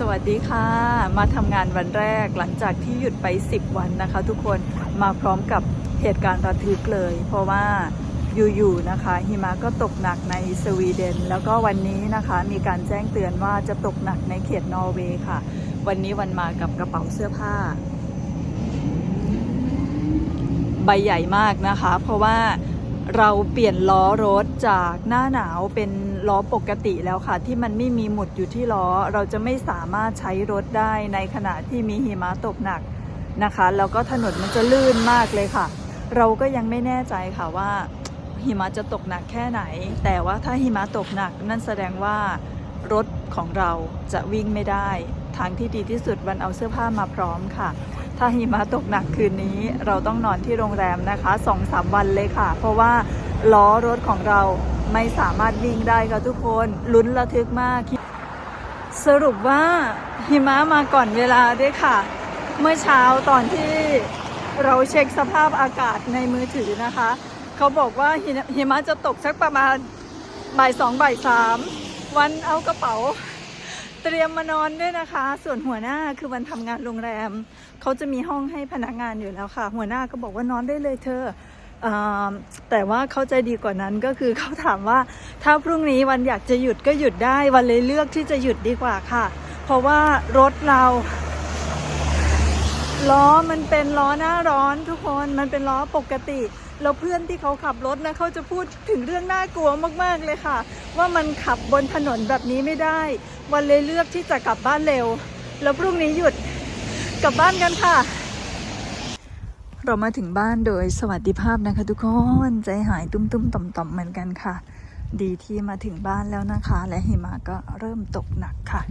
สวัสดีค่ะ มาทำงานวันแรกหลังจากที่หยุดไป 10 วันนะคะ ทุกคนมาพร้อมกับเหตุการณ์ระทึกเลย เพราะว่าอยู่ๆนะคะ หิมะก็ตกหนักในสวีเดน แล้วก็วันนี้นะคะ มีการแจ้งเตือนว่าจะตกหนักในเขตนอร์เวย์ค่ะ วันนี้วันมากับกระเป๋าเสื้อผ้า ใบใหญ่มากนะคะ เพราะว่า เราเปลี่ยนล้อรถจากหน้าหนาวเป็นล้อปกติแล้วค่ะ ที่มันไม่มีหมุดอยู่ที่ล้อ เราจะไม่สามารถใช้รถได้ในขณะที่มีหิมะตกหนักนะคะ แล้วก็ถนนมันจะลื่นมากเลยค่ะ เราก็ยังไม่แน่ใจค่ะว่าหิมะจะตกหนักแค่ไหน แต่ว่าถ้าหิมะตกหนักนั่นแสดงว่า รถของเราจะวิ่งไม่ได้ ทางที่ดีที่สุดวันเอาเสื้อผ้ามาพร้อมค่ะ ถ้าหิมะตกหนักคืนนี้ เราต้องนอนที่โรงแรมนะคะสองสามวันเลยค่ะ เพราะว่าล้อรถของเราไม่สามารถวิ่งได้ค่ะทุกคนลุ้นระทึกมาก สรุปว่าหิมะมาก่อนเวลาด้วยค่ะ เมื่อเช้าตอนที่เราเช็คสภาพอากาศในมือถือนะคะ เขาบอกว่าหิมะจะตกสักประมาณบ่ายสองบ่ายสาม วันเอากระเป๋า เตรียมมานอนด้วยนะคะ ส่วนหัวหน้าคือวันทำงานโรงแรม เขาจะมีห้องให้พนักงานอยู่แล้วค่ะ หัวหน้าก็บอกว่านอนได้เลยเธอเออแต่ว่าเขาใจดีกว่านั้นก็คือเขาถามว่าถ้าพรุ่งนี้วันอยากจะหยุดก็หยุดได้วันเลยเลือกที่จะหยุดดีกว่าค่ะ เพราะว่ารถเรา ล้อมันเป็นล้อหน้าร้อนทุกคนมันเป็นล้อปกติ แล้วเพื่อนที่เขาขับรถนะเขาจะพูดถึงเรื่องน่ากลัวมากๆเลยค่ะ ว่ามันขับบนถนนแบบนี้ไม่ได้ วันเลยเลือกที่จะกลับบ้านเร็ว แล้วพรุ่งนี้หยุดกลับบ้านกันค่ะ เรามาถึงบ้านโดยสวัสดิภาพนะคะ ทุกคนใจหายตุ้มๆต่อมๆเหมือนกันค่ะ ดีที่มาถึงบ้านแล้วนะคะ และหิมะก็เริ่มตกหนักค่ะ